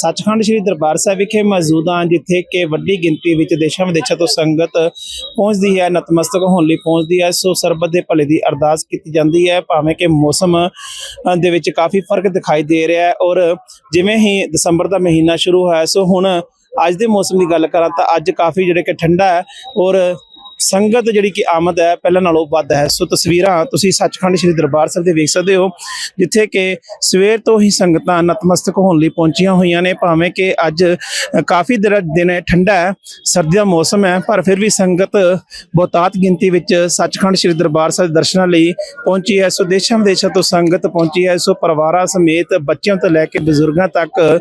ਸੱਚਖੰਡ ਸ੍ਰੀ ਦਰਬਾਰ ਸਾਹਿਬ ਵਿਖੇ ਮੌਜੂਦ ਹਾਂ, ਜਿੱਥੇ ਕਿ ਵੱਡੀ ਗਿਣਤੀ ਵਿੱਚ ਦੇਸ਼ਾਂ ਵਿਦੇਸ਼ਾਂ ਤੋਂ ਸੰਗਤ ਪਹੁੰਚਦੀ ਹੈ, ਨਤਮਸਤਕ ਹੋਣ ਲਈ ਪਹੁੰਚਦੀ ਹੈ। ਸੋ ਸਰਬਤ ਦੇ ਭਲੇ ਦੀ ਅਰਦਾਸ ਕੀਤੀ ਜਾਂਦੀ ਹੈ। ਭਾਵੇਂ ਕਿ ਮੌਸਮ ਦੇ ਵਿੱਚ ਕਾਫੀ ਫ਼ਰਕ ਦਿਖਾਈ ਦੇ ਰਿਹਾ ਹੈ ਔਰ ਜਿਵੇਂ ਹੀ ਦਸੰਬਰ ਦਾ ਮਹੀਨਾ ਸ਼ੁਰੂ ਹੋਇਆ, ਸੋ ਹੁਣ ਅੱਜ ਦੇ ਮੌਸਮ ਦੀ ਗੱਲ ਕਰਾਂ ਤਾਂ ਅੱਜ ਕਾਫੀ ਜਿਹੜੇ ਕਿ ਠੰਡਾ ਹੈ ਔਰ ਸੰਗਤ ਜਿਹੜੀ ਕਿ ਆਮਦ ਹੈ ਪਹਿਲਾਂ ਨਾਲੋਂ ਵੱਧ ਹੈ। ਸੋ ਤਸਵੀਰਾਂ ਤੁਸੀਂ ਸੱਚਖੰਡ ਸ੍ਰੀ ਦਰਬਾਰ ਸਾਹਿਬ ਦੇ ਵੇਖ ਸਕਦੇ ਹੋ ਜਿੱਥੇ ਕਿ ਸਵੇਰ ਤੋਂ ਹੀ ਸੰਗਤਾਂ ਨਤਮਸਤਕ ਹੋਣ ਲਈ ਪਹੁੰਚੀਆਂ ਹੋਈਆਂ ਨੇ। ਭਾਵੇਂ ਕਿ ਅੱਜ ਕਾਫੀ ਦਿਨ ਹੈ, ਠੰਡਾ ਹੈ ਸਰਦੀ ਦਾ ਮੌਸਮ ਹੈ ਪਰ ਫਿਰ ਵੀ ਸੰਗਤ ਬਹੁਤਾਤ ਗਿਣਤੀ ਵਿੱਚ ਸੱਚਖੰਡ ਸ੍ਰੀ ਦਰਬਾਰ ਸਾਹਿਬ ਦੇ ਦਰਸ਼ਨਾਂ ਲਈ ਪਹੁੰਚੀ ਹੈ। ਸੋ ਦੇਸ਼ਾਂ ਵਿਦੇਸ਼ਾਂ ਤੋਂ ਸੰਗਤ ਪਹੁੰਚੀ ਹੈ। ਸੋ ਪਰਿਵਾਰਾਂ ਸਮੇਤ ਬੱਚਿਆਂ ਤੋਂ ਲੈ ਕੇ ਬਜ਼ੁਰਗਾਂ ਤੱਕ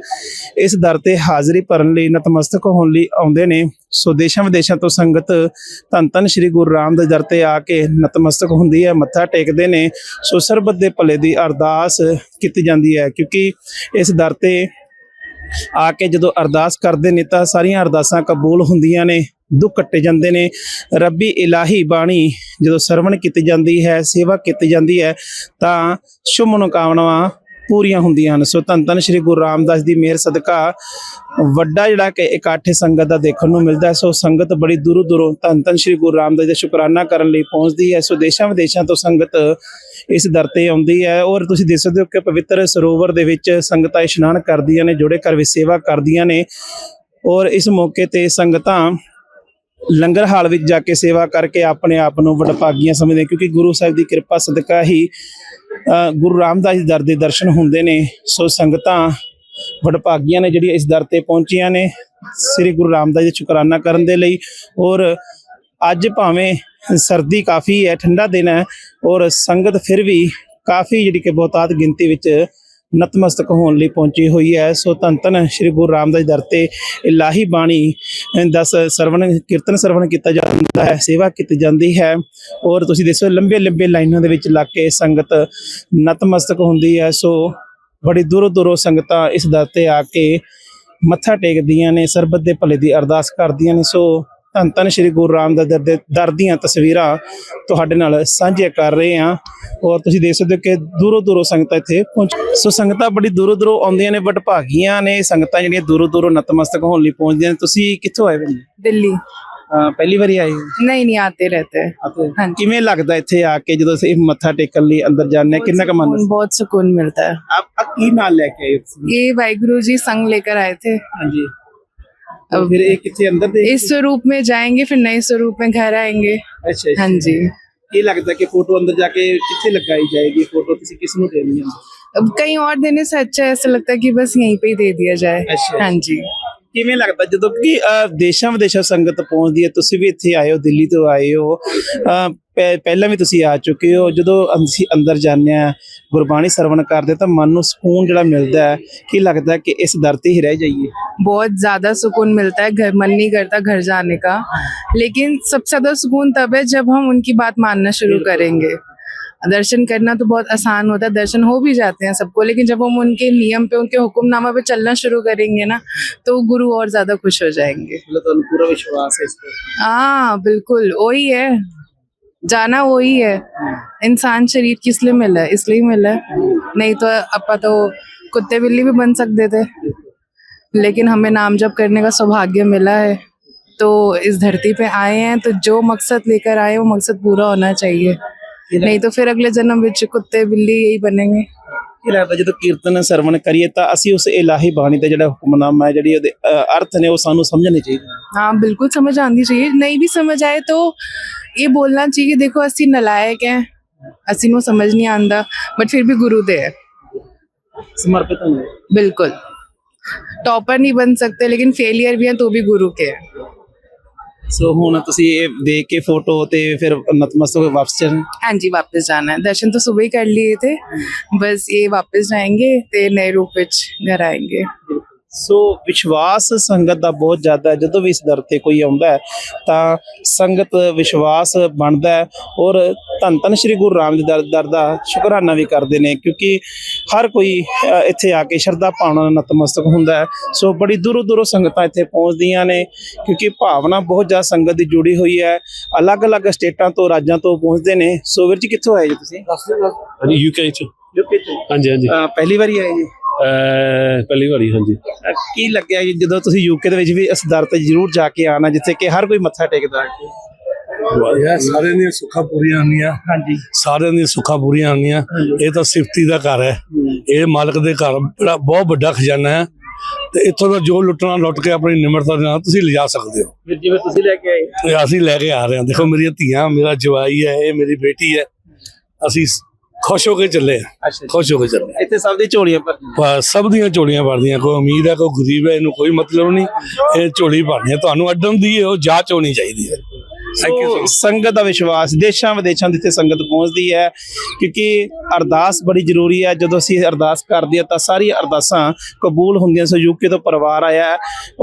ਇਸ ਦਰ ਤੇ ਹਾਜ਼ਰੀ ਭਰਨ ਲਈ ਨਤਮਸਤਕ ਹੋਣ ਲਈ ਆਉਂਦੇ ਨੇ। ਸੋ ਦੇਸ਼ਾਂ ਵਿਦੇਸ਼ਾਂ ਤੋਂ ਸੰਗਤ ਧੰਨ ਧੰਨ ਸ੍ਰੀ ਗੁਰੂ ਰਾਮਦਾਸ ਦਰ ਤੇ ਆ ਕੇ ਨਤਮਸਤਕ ਹੁੰਦੀ ਹੈ, ਮੱਥਾ ਟੇਕਦੇ ਨੇ। ਸੋ ਸਰਬਤ ਦੇ ਭਲੇ ਦੀ ਅਰਦਾਸ ਕੀਤੀ ਜਾਂਦੀ ਹੈ, ਕਿਉਂਕਿ ਇਸ ਦਰ ਤੇ ਆ ਕੇ ਜਦੋਂ ਅਰਦਾਸ ਕਰਦੇ ਨੇ ਤਾਂ ਸਾਰੀਆਂ ਅਰਦਾਸਾਂ ਕਬੂਲ ਹੁੰਦੀਆਂ ਨੇ, ਦੁੱਖ ਕੱਟੇ ਜਾਂਦੇ ਨੇ। ਰੱਬੀ ਇਲਾਹੀ ਬਾਣੀ ਜਦੋਂ ਸਰਵਣ ਕੀਤੀ ਜਾਂਦੀ ਹੈ, ਸੇਵਾ ਕੀਤੀ ਜਾਂਦੀ ਹੈ, ਤਾਂ ਸ਼ੁਭ ਮਨੋਕਾਮਨਾਵਾਂ ਪੂਰੀਆਂ ਹੁੰਦੀਆਂ ਹਨ। ਸੋ ਧੰਨ ਧੰਨ ਸ੍ਰੀ ਗੁਰੂ ਰਾਮਦਾਸ ਦੀ ਮਿਹਰ ਸਦਕਾ ਵੱਡਾ ਜਿਹੜਾ ਕਿ ਇਕੱਠ ਸੰਗਤ ਦਾ ਦੇਖਣ ਨੂੰ ਮਿਲਦਾ ਸੋ ਸੰਗਤ ਬੜੀ ਦੂਰੋਂ ਦੂਰੋਂ ਧੰਨ ਧੰਨ ਸ੍ਰੀ ਗੁਰੂ ਰਾਮਦਾਸ ਦਾ ਸ਼ੁਕਰਾਨਾ ਕਰਨ ਲਈ ਪਹੁੰਚਦੀ ਹੈ। ਸੋ ਦੇਸ਼ਾਂ ਵਿਦੇਸ਼ਾਂ ਤੋਂ ਸੰਗਤ ਇਸ ਦਰ ਤੇ ਆਉਂਦੀ ਹੈ ਔਰ ਤੁਸੀਂ ਦੇਖ ਸਕਦੇ ਹੋ ਕਿ ਪਵਿੱਤਰ ਸਰੋਵਰ ਦੇ ਵਿੱਚ ਸੰਗਤਾਂ ਇਸ਼ਨਾਨ ਕਰਦੀਆਂ ਨੇ, ਜੋੜੇ ਘਰ ਵਿੱਚ ਸੇਵਾ ਕਰਦੀਆਂ ਨੇ ਔਰ ਇਸ ਮੌਕੇ ਤੇ ਸੰਗਤਾਂ ਲੰਗਰ ਹਾਲ ਵਿੱਚ ਜਾ ਕੇ ਸੇਵਾ ਕਰਕੇ ਆਪਣੇ ਆਪ ਨੂੰ ਵਡਭਾਗੀਆਂ ਸਮਝਦੇ ਕਿਉਂਕਿ ਗੁਰੂ ਸਾਹਿਬ ਦੀ ਕਿਰਪਾ ਸਦਕਾ ਹੀ ਗੁਰੂ ਰਾਮਦਾਸ ਜੀ ਦਰ ਦੇ ਦਰਸ਼ਨ ਹੁੰਦੇ ਨੇ। ਸੋ ਸੰਗਤਾਂ, ਵਡਭਾਗੀਆਂ ਨੇ ਜਿਹੜੀਆਂ ਇਸ ਦਰ ਤੇ ਪਹੁੰਚੀਆਂ ਨੇ, ਸ੍ਰੀ ਗੁਰੂ ਰਾਮਦਾਸ ਜੀ ਸ਼ੁਕਰਾਨਾ ਕਰਨ ਦੇ ਲਈ। ਔਰ ਅੱਜ ਭਾਵੇਂ ਸਰਦੀ ਕਾਫੀ ਹੈ, ਠੰਡਾ ਦਿਨ ਹੈ, ਔਰ ਸੰਗਤ ਫਿਰ ਵੀ ਕਾਫੀ ਜਿਹੜੀ ਕਿ ਬਹੁਤਾਤ ਗਿਣਤੀ ਵਿੱਚ ਨਤਮਸਤਕ ਹੋਣ ਲਈ ਪਹੁੰਚੀ ਹੋਈ ਹੈ। ਸੋ ਧੰਨ ਧੰਨ ਸ੍ਰੀ ਗੁਰੂ ਰਾਮਦਾਸ ਜੀ ਦਰ ਤੇ ਇਲਾਹੀ ਬਾਣੀ ਦਸ ਸਰਵਣ, ਕੀਰਤਨ ਸਰਵਣ ਕੀਤਾ ਜਾਂਦਾ ਹੈ, ਸੇਵਾ ਕੀਤੀ ਜਾਂਦੀ ਹੈ। ਔਰ ਤੁਸੀਂ ਦੇਖੋ ਲੰਬੇ ਲੰਬੇ ਲਾਈਨਾਂ ਦੇ ਵਿੱਚ ਲੱਗ ਕੇ ਸੰਗਤ ਨਤਮਸਤਕ ਹੁੰਦੀ ਹੈ। ਸੋ ਬੜੀ ਦੂਰੋਂ ਦੂਰੋਂ ਸੰਗਤਾਂ ਇਸ ਦਰ ਤੇ ਆ ਕੇ ਮੱਥਾ ਟੇਕਦੀਆਂ ਨੇ, ਸਰਬਤ ਦੇ ਭਲੇ ਦੀ ਅਰਦਾਸ ਕਰਦੀਆਂ ਨੇ। ਸੋ ਧੰਨ ਧੰਨ ਸ਼੍ਰੀ ਗੁਰੂ ਰਾਮਦਾਸ ਦੇ ਦਰ ਦੀਆਂ ਤਸਵੀਰਾਂ ਤੁਹਾਡੇ ਨਾਲ ਸਾਂਝੇ ਕਰ ਰਹੇ ਹਾਂ। ਔਰ ਤੁਸੀਂ ਦੇਖ ਸਕਦੇ ਹੋ ਕਿ ਦੂਰੋਂ ਦੂਰੋਂ ਸੰਗਤਾਂ ਇੱਥੇ ਪਹੁੰਚ ਸੋ ਸੰਗਤਾਂ ਬੜੀ ਦੂਰੋਂ ਦੂਰੋਂ ਆਉਂਦੀਆਂ ਨੇ ਬਟ ਭਾਗੀਆਂ ਨੇ। ਸੰਗਤਾਂ ਜਿਹੜੀਆਂ ਦੂਰੋਂ ਦੂਰੋਂ ਨਤਮਸਤਕ ਹੋਣ ਲਈ ਪਹੁੰਚਦੀਆਂ ਨੇ। ਤੁਸੀਂ ਕਿੱਥੋਂ ਆਏ ਹੋ? ਦਿੱਲੀ। ਪਹਿਲੀ ਵਾਰੀ ਆਏ ਨਹੀਂ ਨਹੀਂ ਆਤੇ ਰਹਤੇ। ਹਾਂ ਕਿਵੇਂ ਲੱਗਦਾ ਇੱਥੇ ਆ ਕੇ ਜਦੋਂ ਅਸੀਂ ਮੱਥਾ ਟੇਕਣ ਲਈ ਅੰਦਰ ਜਾਂਦੇ ਕਿੰਨਾ ਕ ਮਨ ਬਹੁਤ ਸਕੂਨ ਮਿਲਦਾ ਹੈ। ਆਪ ਕੀ ਨਾਲ ਲੈ ਕੇ ਆਏ ਇਹ ਵਾਹਿਗੁਰੂ ਜੀ ਸੰਗ ਲੈ ਕੇ ਆਏ ਥੇ ਹਾਂਜੀ। तो फिर एक अंदर इस स्वरूप में जाएँगे फिर नए स्वरूप में घर आएँगे। अच्छा, अच्छा। हाँ जी। ये लगता है कि फ़ोटो अंदर जाके कितने लगाई जाएगी फ़ोटो किसी किसनु देनी है। अब कहीं और देने से अच्छा ऐसा लगता है कि बस यहीं पे ही दे दिया जाए। अच्छा, हाँ अच्छा। जी। ਕਿਵੇਂ ਲੱਗਦਾ ਜਦੋਂ ਕਿ ਅਹ, ਦੇਸ਼ਾਂ ਵਿਦੇਸ਼ਾਂ ਸੰਗਤ ਪਹੁੰਚਦੀ ਹੈ ਤੁਸੀਂ ਵੀ ਇੱਥੇ ਆਏ ਹੋ ਦਿੱਲੀ ਤੋਂ ਆਏ ਹੋ ਅਹ, ਪਹਿ- ਪਹਿਲਾਂ ਵੀ ਤੁਸੀਂ ਆ ਚੁੱਕੇ ਹੋ ਜਦੋਂ ਅਸੀਂ ਅੰਦਰ ਜਾਂਦੇ ਆ ਗੁਰਬਾਣੀ ਸਰਵਣ ਕਰਦੇ ਤਾਂ ਮਨ ਨੂੰ ਸਕੂਨ ਜਿਹੜਾ ਮਿਲਦਾ ਹੈ ਕੀ ਲੱਗਦਾ ਹੈ ਕਿ ਇਸ ਦਰ ਤੇ ਹੀ ਰਹਿ ਜਾਈਏ बहुत ज्यादा सुकून मिलता है घर मन नहीं करता घर जाने का लेकिन सबसे ज्यादा सुकून तब है जब हम उनकी बात मानना शुरू करेंगे दर्शन करना तो बहुत आसान होता है दर्शन हो भी जाते हैं सबको लेकिन जब हम उनके नियम पे उनके हुक्मनामा पे चलना शुरू करेंगे ना तो गुरु और ज्यादा खुश हो जाएंगे तो पूरा विश्वास है हाँ बिल्कुल वही है जाना वही है इंसान शरीर किस लिए मिला है इसलिए मिला है नहीं तो अपा तो कुत्ते बिल्ली भी बन सकते थे लेकिन हमें नाम जप करने का सौभाग्य मिला है तो इस धरती पे आए हैं तो जो मकसद लेकर आए वो मकसद पूरा होना चाहिए नहीं तो फिर अगले जन्म ਵਿੱਚ कुत्ते बिल्ली यही बनेंगे ਕੀ ਲੱਗਦਾ ਜਦੋਂ ਕੀਰਤਨ ਸਰਵਣ ਕਰੀਏ ਤਾਂ ਅਸੀਂ ਉਸ ਇਲਾਹੀ ਬਾਣੀ ਦਾ ਜਿਹੜਾ ਹੁਕਮਨਾਮਾ ਹੈ ਜਿਹੜੀ ਉਹਦੇ ਅਹ, ਅਰਥ ਨੇ ਉਹ ਸਾਨੂੰ ਸਮਝਣੇ ਚਾਹੀਦੇ हाँ बिल्कुल समझ आनी चाहिए नहीं भी समझ आए तो ये बोलना चाहिए देखो ਅਸੀਂ ਨਲਾਇਕ ਹੈ ਅਸੀਂ ਨੂੰ ਸਮਝ ਨਹੀਂ ਆਂਦਾ ਬਟ ਫਿਰ ਵੀ ਗੁਰੂ ਦੇ ਹੈ ਸਮਰਪਿਤ ਹੋਣਾ बिल्कुल टॉपर नहीं बन सकते लेकिन फेलियर भी हैं तो भी गुरु के हैं ਸੋ ਹੁਣ ਤੁਸੀਂ ਇਹ ਦੇਖ ਕੇ ਫੋਟੋ ਤੇ ਫਿਰ ਨਤਮਸਤਕ ਹੋਕੇ ਵਾਪਸ ਚੱਲਣਾ हाँ जी वापस जाना है दर्शन तो सुबह ही कर लिए थे बस ये वापस जाएंगे ते नए रूप विच घर आएंगे ਸੋ ਵਿਸ਼ਵਾਸ ਸੰਗਤ ਦਾ ਬਹੁਤ ਜ਼ਿਆਦਾ ਹੈ। ਜਦੋਂ ਵੀ ਇਸ ਦਰ ਤੇ ਕੋਈ ਆਉਂਦਾ ਹੈ ਤਾਂ ਸੰਗਤ ਵਿਸ਼ਵਾਸ ਬਣਦਾ ਹੈ ਔਰ ਧੰਨ ਧੰਨ ਸ੍ਰੀ ਗੁਰੂ ਰਾਮਦਾਸ ਦਰ ਦਾ ਸ਼ੁਕਰਾਨਾ ਵੀ ਕਰਦੇ ਨੇ ਕਿਉਂਕਿ ਹਰ ਕੋਈ ਇੱਥੇ ਆ ਕੇ ਸ਼ਰਧਾ ਭਾਵਨਾ ਨਾਲ ਨਤਮਸਤਕ ਹੁੰਦਾ ਹੈ। ਸੋ ਬੜੀ ਦੂਰੋਂ ਦੂਰੋਂ ਸੰਗਤਾਂ ਇੱਥੇ ਪਹੁੰਚਦੀਆਂ ਨੇ ਕਿਉਂਕਿ ਭਾਵਨਾ ਬਹੁਤ ਜ਼ਿਆਦਾ ਸੰਗਤ ਦੀ ਜੁੜੀ ਹੋਈ ਹੈ। ਅਲੱਗ-ਅਲੱਗ ਸਟੇਟਾਂ ਤੋਂ ਰਾਜਾਂ ਤੋਂ ਪਹੁੰਚਦੇ ਨੇ। ਸੋ ਵੀਰ ਜੀ ਕਿੱਥੋਂ ਆਏ ਜੀ ਤੁਸੀਂ? ਯੂਕੇ ਚ। ਯੂਕੇ ਤੋਂ ਹਾਂਜੀ ਹਾਂਜੀ। ਪਹਿਲੀ ਵਾਰੀ ਆਏ ਜੀ? ਪਹਿਲੀ ਵਾਰੀ ਹਾਂਜੀ। ਅਹ ਕੀ ਲੱਗਿਆ ਜੀ ਜਦੋਂ ਤੁਸੀਂ ਯੂਕੇ ਦੇ ਵਿੱਚ ਵੀ ਇਸ ਦਰ ਤੇ ਜ਼ਰੂਰ ਜਾ ਕੇ ਆਣਾ ਜਿੱਥੇ ਕਿ ਹਰ ਕੋਈ ਮੱਥਾ ਟੇਕਦਾ ਹੈ? ਇਹ ਸਾਰਿਆਂ ਦੀਆਂ ਸੁੱਖਾਂ ਪੂਰੀਆਂ ਹੁੰਦੀਆਂ। ਹਾਂਜੀ। ਸਾਰਿਆਂ ਦੀਆਂ ਸੁੱਖਾਂ ਪੂਰੀਆਂ ਹੁੰਦੀਆਂ। ਇਹ ਤਾਂ ਸਿਫਤੀ ਦਾ ਘਰ ਹੈ। ਇਹ ਮਾਲਕ ਦੇ ਘਰ ਬੜਾ ਬਹੁਤ ਵੱਡਾ ਖਜ਼ਾਨਾ ਹੈ। ਤੇ ਇੱਥੋਂ ਦਾ ਜੋ ਲੁੱਟਣਾ ਲੁੱਟ ਕੇ ਆਪਣੀ ਨਿਮਰਤਾ ਦੇ ਨਾਲ ਤੁਸੀਂ ਲਿਜਾ ਸਕਦੇ ਹੋ। ਫਿਰ ਜਿਵੇਂ ਤੁਸੀਂ ਲੈ ਕੇ ਆਏ। ਅਸੀਂ ਲੈ ਕੇ ਆ ਰਹੇ ਹਾਂ। ਦੇਖੋ ਮੇਰੀਆਂ ਧੀਆਂ ਮੇਰਾ ਜਵਾਈ ਹੈ ਇਹ ਮੇਰੀ ਬੇਟੀ ਹੈ। ਅਸੀਂ ਸ- ਖੁਸ਼ ਹੋ ਕੇ ਚੱਲੇ ਅੱਛਾ ਖੁਸ਼ ਹੋ ਕੇ ਚੱਲੇ। ਇੱਥੇ ਸਭ ਦੀ ਝੋਲੀਆਂ ਭਰ ਪਰ ਸਭ ਦੀਆਂ ਝੋਲੀਆਂ ਭਰਦੀਆਂ ਕੋਈ ਅਮੀਰ ਹੈ ਕੋਈ ਗਰੀਬ ਹੈ ਇਹਨੂੰ ਕੋਈ ਮਤਲਬ ਨਹੀਂ। ਇਹ ਝੋਲੀ ਭਰਨੀ ਹੈ ਤੁਹਾਨੂੰ ਅੱਡਣ ਦੀ ਉਹ ਜਾਂਚ ਹੋਣੀ ਚਾਹੀਦੀ ਹੈ। ਥੈਂਕ ਯੂ ਸੋ ਸੰਗਤ ਦਾ ਵਿਸ਼ਵਾਸ ਦੇਸ਼ਾਂ ਵਿਦੇਸ਼ਾਂ ਦੇ ਇੱਥੇ ਸੰਗਤ ਪਹੁੰਚਦੀ ਹੈ ਕਿਉਂਕਿ ਅਰਦਾਸ ਬੜੀ ਜ਼ਰੂਰੀ ਹੈ। ਜਦੋਂ ਅਸੀਂ ਅਰਦਾਸ ਕਰਦੇ ਹਾਂ ਤਾਂ ਸਾਰੀਆਂ ਅਰਦਾਸਾਂ ਕਬੂਲ ਹੁੰਦੀਆਂ ਸੋ ਯੂਕੇ ਤੋਂ ਪਰਿਵਾਰ ਆਇਆ ਹੈ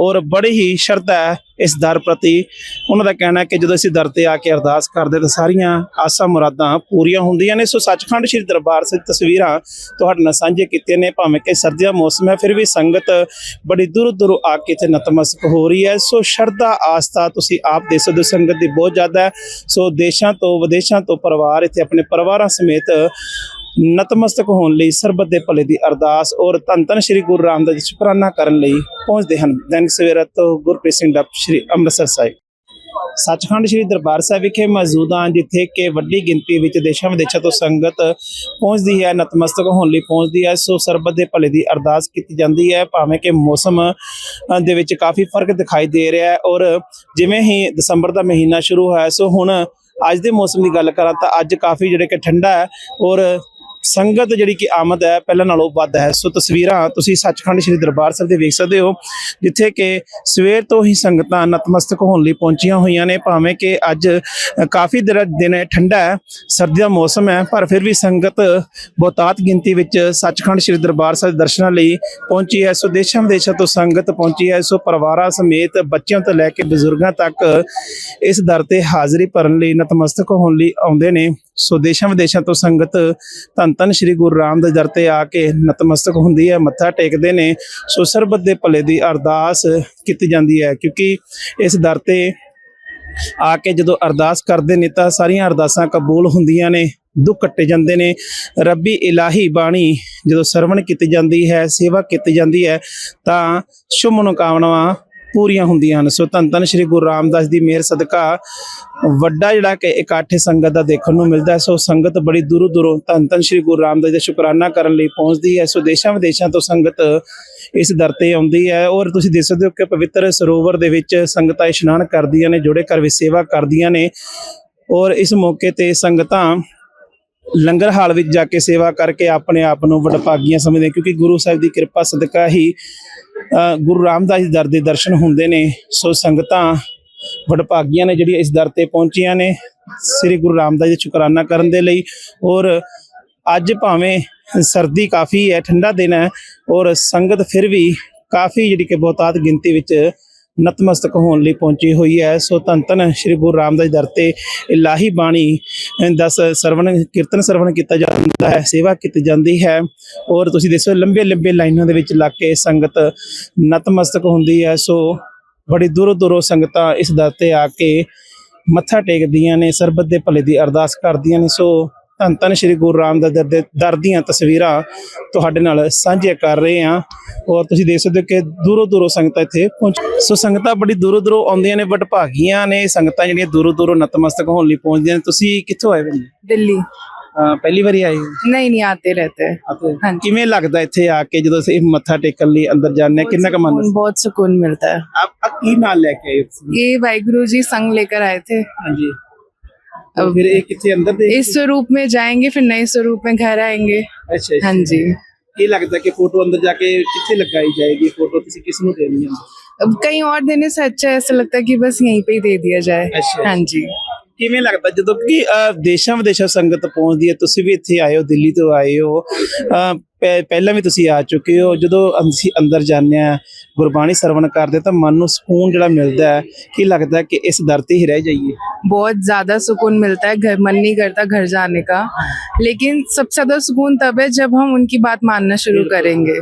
ਔਰ ਬੜੀ ਹੀ ਸ਼ਰਧਾ ਹੈ। ਇਸ ਦਰ ਪ੍ਰਤੀ ਉਹਨਾਂ ਦਾ ਕਹਿਣਾ ਹੈ ਕਿ ਜਦੋਂ ਅਸੀਂ ਦਰ ਤੇ ਆ ਕੇ ਅਰਦਾਸ ਕਰਦੇ ਤਾਂ ਸਾਰੀਆਂ ਆਸਾਂ ਮੁਰਾਦਾਂ ਪੂਰੀਆਂ ਹੁੰਦੀਆਂ ਨੇ। ਸੋ ਸੱਚਖੰਡ ਸ੍ਰੀ ਦਰਬਾਰ ਸਾਹਿਬ ਤਸਵੀਰਾਂ ਤੁਹਾਡੇ ਨਾਲ ਸਾਂਝੇ ਕੀਤੀਆਂ ਨੇ, ਭਾਵੇਂ ਕਿ ਸਰਦੀਆਂ ਮੌਸਮ ਹੈ, ਫਿਰ ਵੀ ਸੰਗਤ ਬੜੀ ਦੂਰ ਦੂਰੋਂ ਆ ਕੇ ਇੱਥੇ ਨਤਮਸਤਕ ਹੋ ਰਹੀ ਹੈ। ਸੋ ਸ਼ਰਧਾ, ਆਸਥਾ ਤੁਸੀਂ ਆਪ ਦੇ ਸਕਦੇ ਹੋ ਸੰਗਤ ਦੀ ਬਹੁਤ ਜ਼ਿਆਦਾ ਹੈ। ਸੋ ਦੇਸ਼ਾਂ ਤੋਂ, ਵਿਦੇਸ਼ਾਂ ਤੋਂ ਪਰਿਵਾਰ ਇੱਥੇ ਆਪਣੇ ਪਰਿਵਾਰਾਂ ਸਮੇਤ ਨਤਮਸਤਕ ਹੋਣ ਲਈ ਸਰਬਤ ਦੇ ਭਲੇ ਦੀ ਅਰਦਾਸ ਔਰ ਧੰਨ ਧੰਨ ਸ੍ਰੀ ਗੁਰੂ ਰਾਮਦਾਸ ਜੀ ਸ਼ੁਕਰਾਨਾ ਕਰਨ ਲਈ ਪਹੁੰਚਦੇ ਹਨ। ਦੈਨਿਕ ਸਵੇਰਾ ਤੋਂ ਗੁਰਪ੍ਰੀਤ ਸਿੰਘ ਡੱਬ ਸ੍ਰੀ ਅੰਮ੍ਰਿਤਸਰ ਸਾਹਿਬ। ਸੱਚਖੰਡ ਸ੍ਰੀ ਦਰਬਾਰ ਸਾਹਿਬ ਵਿਖੇ ਮੌਜੂਦ ਹਾਂ, ਜਿੱਥੇ ਕਿ ਵੱਡੀ ਗਿਣਤੀ ਵਿੱਚ ਦੇਸ਼ਾਂ ਵਿਦੇਸ਼ਾਂ ਤੋਂ ਸੰਗਤ ਪਹੁੰਚਦੀ ਹੈ, ਨਤਮਸਤਕ ਹੋਣ ਲਈ ਪਹੁੰਚਦੀ ਹੈ। ਸੋ ਸਰਬੱਤ ਦੇ ਭਲੇ ਦੀ ਅਰਦਾਸ ਕੀਤੀ ਜਾਂਦੀ ਹੈ। ਭਾਵੇਂ ਕਿ ਮੌਸਮ ਦੇ ਵਿੱਚ ਕਾਫੀ ਫ਼ਰਕ ਦਿਖਾਈ ਦੇ ਰਿਹਾ ਹੈ ਔਰ ਜਿਵੇਂ ਹੀ ਦਸੰਬਰ ਦਾ ਮਹੀਨਾ ਸ਼ੁਰੂ ਹੋਇਆ, ਸੋ ਹੁਣ ਅੱਜ ਦੇ ਮੌਸਮ ਦੀ ਗੱਲ ਕਰਾਂ ਤਾਂ ਅੱਜ ਕਾਫੀ ਜਿਹੜੇ ਕਿ ਠੰਡਾ ਹੈ ਔਰ ਸੰਗਤ ਜਿਹੜੀ ਕਿ ਆਮਦ ਹੈ, ਪਹਿਲਾਂ ਨਾਲੋਂ ਵੱਧ ਹੈ। ਸੋ ਤਸਵੀਰਾਂ ਤੁਸੀਂ ਸੱਚਖੰਡ ਸ੍ਰੀ ਦਰਬਾਰ ਸਾਹਿਬ ਦੇ ਵੇਖ ਸਕਦੇ ਹੋ, ਜਿੱਥੇ ਕਿ ਸਵੇਰ ਤੋਂ ਹੀ ਸੰਗਤਾਂ ਨਤਮਸਤਕ ਹੋਣ ਲਈ ਪਹੁੰਚੀਆਂ ਹੋਈਆਂ ਨੇ। ਭਾਵੇਂ ਕਿ ਅੱਜ ਕਾਫੀ ਦਿਨ ਦਿਨ ਠੰਡਾ ਹੈ, ਸਰਦੀ ਦਾ ਮੌਸਮ ਹੈ, ਪਰ ਫਿਰ ਵੀ ਸੰਗਤ ਬਹੁਤਾਤ ਗਿਣਤੀ ਵਿੱਚ ਸੱਚਖੰਡ ਸ੍ਰੀ ਦਰਬਾਰ ਸਾਹਿਬ ਦੇ ਦਰਸ਼ਨਾਂ ਲਈ ਪਹੁੰਚੀ ਹੈ। ਸੋ ਦੇਸ਼ਾਂ ਵਿਦੇਸ਼ਾਂ ਤੋਂ ਸੰਗਤ ਪਹੁੰਚੀ ਹੈ। ਸੋ ਪਰਿਵਾਰਾਂ ਸਮੇਤ ਬੱਚਿਆਂ ਤੋਂ ਲੈ ਕੇ ਬਜ਼ੁਰਗਾਂ ਤੱਕ ਇਸ ਦਰ ਤੇ ਹਾਜ਼ਰੀ ਭਰਨ ਲਈ ਨਤਮਸਤਕ ਹੋਣ ਲਈ ਆਉਂਦੇ ਨੇ। ਸੋ ਦੇਸ਼ਾਂ ਵਿਦੇਸ਼ਾਂ ਤੋਂ ਸੰਗਤ ਧੰਨ ਧੰਨ ਸ੍ਰੀ ਗੁਰੂ ਰਾਮਦਾਸ ਦਰ ਤੇ ਆ ਕੇ ਨਤਮਸਤਕ ਹੁੰਦੀ ਹੈ, ਮੱਥਾ ਟੇਕਦੇ ਨੇ, ਸੋ ਸਰਬਤ ਦੇ ਭਲੇ ਦੀ ਅਰਦਾਸ ਕੀਤੀ ਜਾਂਦੀ ਹੈ, ਕਿਉਂਕਿ ਇਸ ਦਰ ਤੇ ਆ ਕੇ ਜਦੋਂ ਅਰਦਾਸ ਕਰਦੇ ਨੇ ਤਾਂ ਸਾਰੀਆਂ ਅਰਦਾਸਾਂ ਕਬੂਲ ਹੁੰਦੀਆਂ ਨੇ, ਦੁੱਖ ਕੱਟੇ ਜਾਂਦੇ ਨੇ। ਰੱਬੀ ਇਲਾਹੀ ਬਾਣੀ ਜਦੋਂ ਸਰਵਣ ਕੀਤੀ ਜਾਂਦੀ ਹੈ, ਸੇਵਾ ਕੀਤੀ ਜਾਂਦੀ ਹੈ, ਤਾਂ ਸ਼ੁਭ ਮਨੋਕਾਮਨਾਵਾਂ ਪੂਰੀਆਂ ਹੁੰਦੀਆਂ ਹਨ। ਸੋ ਧੰਨ ਧੰਨ ਸ੍ਰੀ ਗੁਰੂ ਰਾਮਦਾਸ ਦੀ ਮਿਹਰ ਸਦਕਾ ਵੱਡਾ ਜਿਹੜਾ ਕਿ ਇਕੱਠੇ ਸੰਗਤ ਦਾ ਦੇਖਣ ਨੂੰ ਮਿਲਦਾ ਹੈ। ਸੋ ਸੰਗਤ ਬੜੀ ਦੂਰੋਂ ਦੂਰੋਂ ਧੰਨ ਧੰਨ ਸ੍ਰੀ ਗੁਰੂ ਰਾਮਦਾਸ ਦਾ ਸ਼ੁਕਰਾਨਾ ਕਰਨ ਲਈ ਪਹੁੰਚਦੀ ਹੈ। ਸੋ ਦੇਸ਼ਾਂ ਵਿਦੇਸ਼ਾਂ ਤੋਂ ਸੰਗਤ ਇਸ ਦਰ ਤੇ ਆਉਂਦੀ ਹੈ ਔਰ ਤੁਸੀਂ ਦੇਖ ਸਕਦੇ ਹੋ ਕਿ ਪਵਿੱਤਰ ਸਰੋਵਰ ਦੇ ਵਿੱਚ ਸੰਗਤਾਂ ਇਸ਼ਨਾਨ ਕਰਦੀਆਂ ਨੇ, ਜੋੜੇ ਘਰ ਵਿੱਚ ਸੇਵਾ ਕਰਦੀਆਂ ਨੇ ਔਰ ਇਸ ਮੌਕੇ ਤੇ ਸੰਗਤਾਂ ਲੰਗਰ ਹਾਲ ਵਿੱਚ ਜਾ ਕੇ ਸੇਵਾ ਕਰਕੇ ਆਪਣੇ ਆਪ ਨੂੰ ਵਡਭਾਗੀਆਂ ਸਮਝਦੇ ਕਿਉਂਕਿ ਗੁਰੂ ਸਾਹਿਬ ਦੀ ਕਿਰਪਾ ਸਦਕਾ ਹੀ ਗੁਰੂ ਰਾਮਦਾਸ ਜੀ ਦਰ ਦੇ ਦਰਸ਼ਨ ਹੁੰਦੇ ਨੇ, ਸੋ ਸੰਗਤਾਂ ਵਡਭਾਗੀਆਂ ਨੇ ਜਿਹੜੀਆਂ ਇਸ ਦਰ ਤੇ ਪਹੁੰਚੀਆਂ ਨੇ, ਸ੍ਰੀ ਗੁਰੂ ਰਾਮਦਾਸ ਜੀ ਸ਼ੁਕਰਾਨਾ ਕਰਨ ਦੇ ਲਈ, ਔਰ ਅੱਜ ਭਾਵੇਂ ਸਰਦੀ ਕਾਫੀ ਹੈ, ਠੰਡਾ ਦਿਨ ਹੈ, ਔਰ ਸੰਗਤ ਫਿਰ ਵੀ ਕਾਫੀ ਜਿਹੜੀ ਕਿ ਬਹੁਤਾਤ ਗਿਣਤੀ ਵਿੱਚ ਨਤਮਸਤਕ ਹੋਣ ਲਈ ਪਹੁੰਚੀ ਹੋਈ ਹੈ। ਸੋ ਧੰਨ ਧੰਨ ਸ੍ਰੀ ਗੁਰੂ ਰਾਮਦਾਸ ਜੀ ਦਰ ਤੇ ਇਲਾਹੀ ਬਾਣੀ ਦਾ ਦਸ ਸਰਵਣ, ਕੀਰਤਨ ਸਰਵਣ ਕੀਤਾ ਜਾਂਦਾ ਹੈ, ਸੇਵਾ ਕੀਤੀ ਜਾਂਦੀ ਹੈ। ਔਰ ਤੁਸੀਂ ਦੇਖੋ ਲੰਬੇ ਲੰਬੇ ਲਾਈਨਾਂ ਦੇ ਵਿੱਚ ਲੱਗ ਕੇ ਸੰਗਤ ਨਤਮਸਤਕ ਹੁੰਦੀ ਹੈ। ਸੋ ਬੜੀ ਦੂਰੋਂ ਦੂਰੋਂ ਸੰਗਤਾਂ ਇਸ ਦਰ ਤੇ ਆ ਕੇ ਮੱਥਾ ਟੇਕਦੀਆਂ ਨੇ, ਸਰਬੱਤ ਦੇ ਭਲੇ ਦੀ ਅਰਦਾਸ ਕਰਦੀਆਂ ਨੇ। ਸੋ ਧੰਨ ਧੰਨ ਸ਼੍ਰੀ ਗੁਰੂ ਰਾਮਦਾਸ ਦੇ ਦਰ ਦੀਆਂ ਤਸਵੀਰਾਂ ਤੁਹਾਡੇ ਨਾਲ ਸਾਂਝੇ ਕਰ ਰਹੇ ਹਾਂ। ਔਰ ਤੁਸੀਂ ਦੇਖ ਸਕਦੇ ਹੋ ਕਿ ਦੂਰੋਂ ਦੂਰੋਂ ਸੰਗਤਾਂ ਇੱਥੇ ਪਹੁੰਚ ਸੋ ਸੰਗਤਾਂ ਬੜੀ ਦੂਰੋਂ ਦੂਰੋਂ ਆਉਂਦੀਆਂ ਨੇ ਬਟ ਭਾਗੀਆਂ ਨੇ ਸੰਗਤਾਂ ਜਿਹੜੀਆਂ ਦੂਰੋਂ ਦੂਰੋਂ ਨਤਮਸਤਕ ਹੋਣ ਲਈ ਪਹੁੰਚਦੀਆਂ ਨੇ। ਤੁਸੀਂ ਕਿੱਥੋਂ ਆਏ ਹੋ? ਦਿੱਲੀ। ਪਹਿਲੀ ਵਾਰੀ ਆਏ ਨਹੀਂ ਨਹੀਂ ਆਤੇ ਰਹਤੇ। ਕਿਵੇਂ ਲੱਗਦਾ ਇੱਥੇ ਆ ਕੇ ਜਦੋਂ ਅਸੀਂ ਮੱਥਾ ਟੇਕਣ ਲਈ ਅੰਦਰ ਜਾਂਦੇ ਕਿੰਨਾ ਕ ਮਨ ਬਹੁਤ ਸਕੂਨ ਮਿਲਦਾ ਹੈ। ਆਪ ਕੀ ਨਾਲ ਲੈ ਕੇ ਆਏ ਇਹ ਵਾਹਿਗੁਰੂ ਜੀ ਸੰਗ ਲੈ ਕੇ ਆਏ ਥੇ ਹਾਂਜੀ। ਤਾਂ ਫਿਰ ਇਹ ਕਿੱਥੇ ਅੰਦਰ ਦੇ इस स्वरूप में जाएंगे फिर नए स्वरूप में घर आएंगे ਅੱਛਾ ਅੱਛਾ। हाँ जी ਕੀ ਲੱਗਦਾ ਕਿ ਫੋਟੋ ਅੰਦਰ ਜਾ ਕੇ ਕਿੱਥੇ ਲਗਾਈ ਜਾਏਗੀ ਫੋਟੋ ਤੁਸੀਂ ਕਿਸ ਨੂੰ ਦੇਣੀ ਹੈ अब कहीं और देने से अच्छा ऐसा लगता है कि बस यहीं पे ही दे दिया जाए अच्छा। हाँ जी ਕਿਵੇਂ ਲੱਗਦਾ ਜਦੋਂ ਕਿ ਅਹ, ਦੇਸ਼ਾਂ ਵਿਦੇਸ਼ਾਂ ਸੰਗਤ ਪਹੁੰਚਦੀ ਹੈ ਤੁਸੀਂ ਵੀ ਇੱਥੇ ਆਏ ਹੋ ਦਿੱਲੀ ਤੋਂ ਆਏ ਹੋ ਅਹ, ਪਹਿ- ਪਹਿਲਾਂ ਵੀ ਤੁਸੀਂ ਆ ਚੁੱਕੇ ਹੋ ਜਦੋਂ ਅਸੀਂ ਅੰਦਰ ਜਾਂਦੇ ਆ ਗੁਰਬਾਣੀ ਸਰਵਣ ਕਰਦੇ ਤਾਂ ਮਨ ਨੂੰ ਸਕੂਨ ਜਿਹੜਾ ਮਿਲਦਾ ਹੈ ਕੀ ਲੱਗਦਾ ਕਿ ਇਸ ਦਰ ਤੇ ਹੀ ਰਹਿ ਜਾਈਏ बहुत ज्यादा सुकून मिलता है घर मन नहीं करता घर जाने का लेकिन सबसे ज्यादा सुकून तब है जब हम उनकी बात मानना शुरू करेंगे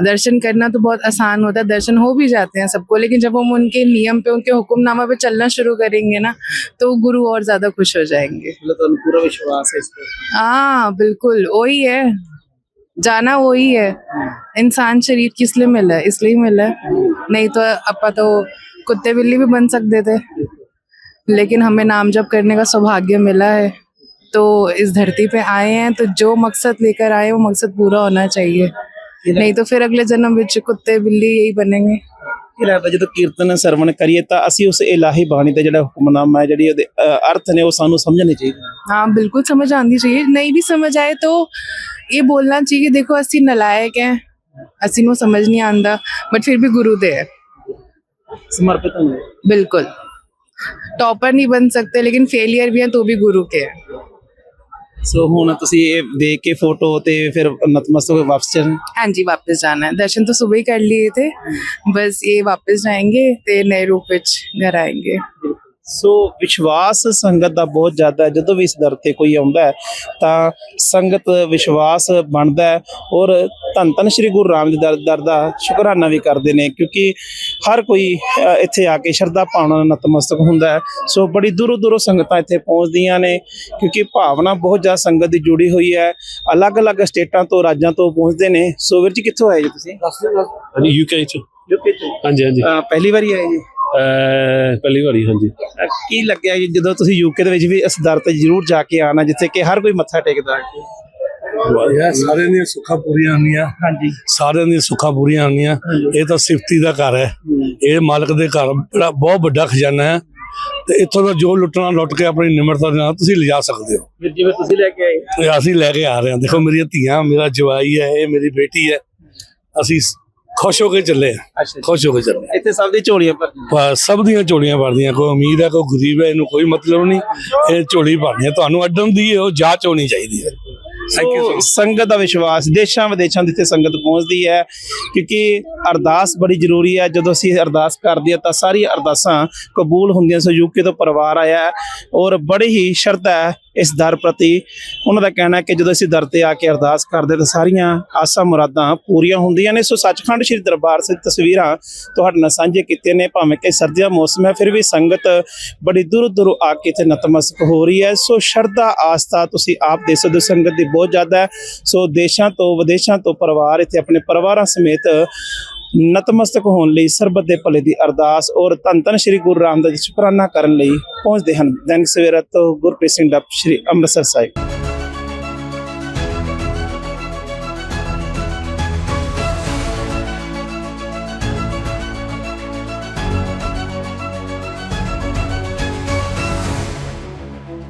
दर्शन करना तो बहुत आसान होता है दर्शन हो भी जाते हैं सबको लेकिन जब हम उनके नियम पे उनके हुक्मनामा पे चलना शुरू करेंगे ना तो गुरु और ज्यादा खुश हो जाएंगे ਮਤਲਬ ਤੁਹਾਨੂੰ ਪੂਰਾ ਵਿਸ਼ਵਾਸ ਹੈ ਇਸ ਤੇ हाँ बिल्कुल वही है जाना वही है। इंसान शरीर किस लिए मिला है? इसलिए मिला है। नहीं तो अपा तो कुत्ते बिल्ली भी बन सकते थे। लेकिन हमें नाम जप करने का सौभाग्य मिला है। तो इस धरती पे आए हैं तो जो मकसद लेकर आए वो मकसद पूरा होना चाहिए। नहीं तो फिर अगले जन्म बिच कुत्ते बिल्ली यही बनेंगे। ਕੀ ਲੱਗਦਾ ਜਦੋਂ ਕੀਰਤਨ ਸਰਵਣ ਕਰੀਏ ਤਾਂ ਅਸੀਂ ਉਸ ਇਲਾਹੀ ਬਾਣੀ ਦਾ ਜਿਹੜਾ ਹੁਕਮਨਾਮਾ ਹੈ ਜਿਹੜੀ ਉਹਦੇ ਅ, ਅਰਥ ਨੇ ਉਹ ਸਾਨੂੰ ਸਮਝਣੇ ਚਾਹੀਦੇ हाँ बिल्कुल समझ आनी चाहिए नहीं भी समझ आए तो ये बोलना चाहिए देखो ਅਸੀਂ ਨਲਾਇਕ ਹੈ ਅਸੀਂ ਨੂੰ ਸਮਝ ਨਹੀਂ ਆਂਦਾ ਬਟ ਫਿਰ ਵੀ ਗੁਰੂ ਦੇ ਹੈ ਸਮਰਪਿਤ ਹੋਣਾ बिल्कुल टॉपर नहीं बन सकते लेकिन फेलियर भी हैं तो भी गुरु के हैं ਸੋ ਹੁਣ ਤੁਸੀਂ ਇਹ ਦੇਖ ਕੇ ਫੋਟੋ ਤੇ ਫਿਰ ਨਤਮਸਤਕ ਹੋਕੇ ਵਾਪਸ ਚੱਲਣਾ हाँ जी वापस जाना है दर्शन तो सुबह ही कर लिए थे बस ये वापस जाएंगे ते नए रूप विच घर आएंगे ਸੋ ਵਿਸ਼ਵਾਸ ਸੰਗਤ ਦਾ ਬਹੁਤ ਜ਼ਿਆਦਾ ਹੈ। ਜਦੋਂ ਵੀ ਇਸ ਦਰ ਤੇ ਕੋਈ ਆਉਂਦਾ ਹੈ ਤਾਂ ਸੰਗਤ ਵਿਸ਼ਵਾਸ ਬਣਦਾ ਹੈ ਔਰ ਧੰਨ ਧੰਨ ਸ੍ਰੀ ਗੁਰੂ ਰਾਮਦਾਸ ਦਰ ਦਾ ਸ਼ੁਕਰਾਨਾ ਵੀ ਕਰਦੇ ਨੇ ਕਿਉਂਕਿ ਹਰ ਕੋਈ ਇੱਥੇ ਆ ਕੇ ਸ਼ਰਧਾ ਭਾਵਨਾ ਨਾਲ ਨਤਮਸਤਕ ਹੁੰਦਾ ਹੈ। ਸੋ ਬੜੀ ਦੂਰੋਂ ਦੂਰੋਂ ਸੰਗਤਾਂ ਇੱਥੇ ਪਹੁੰਚਦੀਆਂ ਨੇ ਕਿਉਂਕਿ ਭਾਵਨਾ ਬਹੁਤ ਜ਼ਿਆਦਾ ਸੰਗਤ ਦੀ ਜੁੜੀ ਹੋਈ ਹੈ। ਅਲੱਗ-ਅਲੱਗ ਸਟੇਟਾਂ ਤੋਂ ਰਾਜਾਂ ਤੋਂ ਪਹੁੰਚਦੇ ਨੇ। ਸੋ ਵੀਰ ਜੀ ਕਿੱਥੋਂ ਆਏ ਜੀ ਤੁਸੀਂ? ਹਾਂਜੀ ਯੂਕੇ ਚ। ਯੂਕੇ ਤੋਂ। ਹਾਂਜੀ ਹਾਂਜੀ। ਪਹਿਲੀ ਵਾਰੀ ਆਏ ਜੀ? ਪਹਿਲੀ ਵਾਰੀ ਹਾਂਜੀ। ਕੀ ਲੱਗਿਆ ਜੀ ਜਦੋਂ ਤੁਸੀਂ ਯੂਕੇ ਦੇ ਵਿੱਚ ਵੀ ਇਸ ਦਰ ਤੇ ਜ਼ਰੂਰ ਜਾ ਕੇ ਆਣਾ ਜਿੱਥੇ ਕਿ ਹਰ ਕੋਈ ਮੱਥਾ ਟੇਕਦਾ ਹੈ? ਸਾਰਿਆਂ ਦੀਆਂ ਸੁੱਖਾਂ ਪੂਰੀਆਂ ਹੁੰਦੀਆਂ। ਹਾਂਜੀ। ਸਾਰਿਆਂ ਦੀਆਂ ਸੁੱਖਾਂ ਪੂਰੀਆਂ ਹੁੰਦੀਆਂ। ਇਹ ਤਾਂ ਸਿਫਤੀ ਦਾ ਘਰ ਹੈ। ਇਹ ਮਾਲਕ ਦੇ ਘਰ ਬੜਾ ਬਹੁਤ ਵੱਡਾ ਖਜ਼ਾਨਾ ਹੈ। ਤੇ ਇੱਥੋਂ ਦਾ ਜੋ ਲੁੱਟਣਾ ਲੁੱਟ ਕੇ ਆਪਣੀ ਨਿਮਰਤਾ ਦੇ ਨਾਲ ਤੁਸੀਂ ਲਿਜਾ ਸਕਦੇ ਹੋ। ਫਿਰ ਜਿਵੇਂ ਤੁਸੀਂ ਲੈ ਕੇ ਆਏ? ਅਸੀਂ ਲੈ ਕੇ ਆ ਰਹੇ ਹਾਂ। ਦੇਖੋ ਮੇਰੀਆਂ ਧੀਆਂ ਮੇਰਾ ਜਵਾਈ ਹੈ ਇਹ ਮੇਰੀ ਬੇਟੀ ਹੈ। ਅਸੀਂ ਖੁਸ਼ ਹੋ ਕੇ ਚੱਲੇ ਅੱਛਾ ਖੁਸ਼ ਹੋ ਕੇ ਚੱਲੇ। ਇੱਥੇ ਸਭ ਦੀ ਝੋਲੀਆਂ ਭਰਦੀਆਂ? ਪਰ ਸਭ ਦੀਆਂ ਝੋਲੀਆਂ ਭਰਦੀਆਂ ਕੋਈ ਅਮੀਰ ਹੈ ਕੋਈ ਗਰੀਬ ਹੈ ਇਹਨੂੰ ਕੋਈ ਮਤਲਬ ਨਹੀਂ। ਇਹ ਝੋਲੀ ਭਰਨੀ ਹੈ ਤੁਹਾਨੂੰ ਅੱਡਣ ਦੀ ਉਹ ਜਾਂਚ ਹੋਣੀ ਚਾਹੀਦੀ ਹੈ। ਸੋ. ਸੰਗਤ ਦਾ ਵਿਸ਼ਵਾਸ ਦੇਸ਼ਾਂ ਵਿਦੇਸ਼ਾਂ ਦੇ ਇੱਥੇ ਸੰਗਤ ਪਹੁੰਚਦੀ ਹੈ ਕਿਉਂਕਿ ਅਰਦਾਸ ਬੜੀ ਜ਼ਰੂਰੀ ਹੈ। ਜਦੋਂ ਅਸੀਂ ਅਰਦਾਸ ਕਰਦੇ ਹਾਂ ਤਾਂ ਸਾਰੀ ਅਰਦਾਸਾਂ ਕਬੂਲ ਹੁੰਦੀਆਂ। ਸੋ ਯੂਕੇ ਤੋਂ ਪਰਿਵਾਰ ਆਇਆ ਹੈ ਔਰ ਬੜੀ ਹੀ ਸ਼ਰਧਾ ਹੈ। ਇਸ ਦਰ ਪ੍ਰਤੀ ਉਹਨਾਂ ਦਾ ਕਹਿਣਾ ਹੈ ਕਿ ਜਦੋਂ ਅਸੀਂ ਦਰ ਤੇ ਆ ਕੇ ਅਰਦਾਸ ਕਰਦੇ ਤਾਂ ਸਾਰੀਆਂ ਆਸਾਂ ਮੁਰਾਦਾਂ ਪੂਰੀਆਂ ਹੁੰਦੀਆਂ ਨੇ। ਸੋ ਸੱਚਖੰਡ ਸ੍ਰੀ ਦਰਬਾਰ ਸਾਹਿਬ ਤਸਵੀਰਾਂ ਤੁਹਾਡੇ ਨਾਲ ਸਾਂਝੇ ਕੀਤੀਆਂ ਨੇ। ਭਾਵੇਂ ਕਿ ਸਰਦੀਆਂ ਮੌਸਮ ਹੈ, ਫਿਰ ਵੀ ਸੰਗਤ ਬੜੀ ਦੂਰ ਦੂਰੋਂ ਆ ਕੇ ਇੱਥੇ ਨਤਮਸਤਕ ਹੋ ਰਹੀ ਹੈ। ਸੋ ਸ਼ਰਧਾ, ਆਸਥਾ ਤੁਸੀਂ ਆਪ ਦੇ ਸਕਦੇ ਹੋ ਸੰਗਤ ਦੀ ਬਹੁਤ ਜ਼ਿਆਦਾ ਹੈ। ਸੋ ਦੇਸ਼ਾਂ ਤੋਂ, ਵਿਦੇਸ਼ਾਂ ਤੋਂ ਪਰਿਵਾਰ ਇੱਥੇ ਆਪਣੇ ਪਰਿਵਾਰਾਂ ਸਮੇਤ ਨਤਮਸਤਕ ਹੋਣ ਲਈ ਸਰਬੱਤ ਦੇ ਭਲੇ ਦੀ ਅਰਦਾਸ ਔਰ ਧੰਨ ਧੰਨ ਸ੍ਰੀ ਗੁਰੂ ਰਾਮਦਾਸ ਜੀ ਸ਼ੁਕਰਾਨਾ ਕਰਨ ਲਈ ਪਹੁੰਚਦੇ ਹਨ। ਦੈਨਿਕ ਸਵੇਰਾ ਤੋਂ ਗੁਰਪ੍ਰੀਤ ਸਿੰਘ ਡੱਬ, ਸ੍ਰੀ ਅੰਮ੍ਰਿਤਸਰ ਸਾਹਿਬ।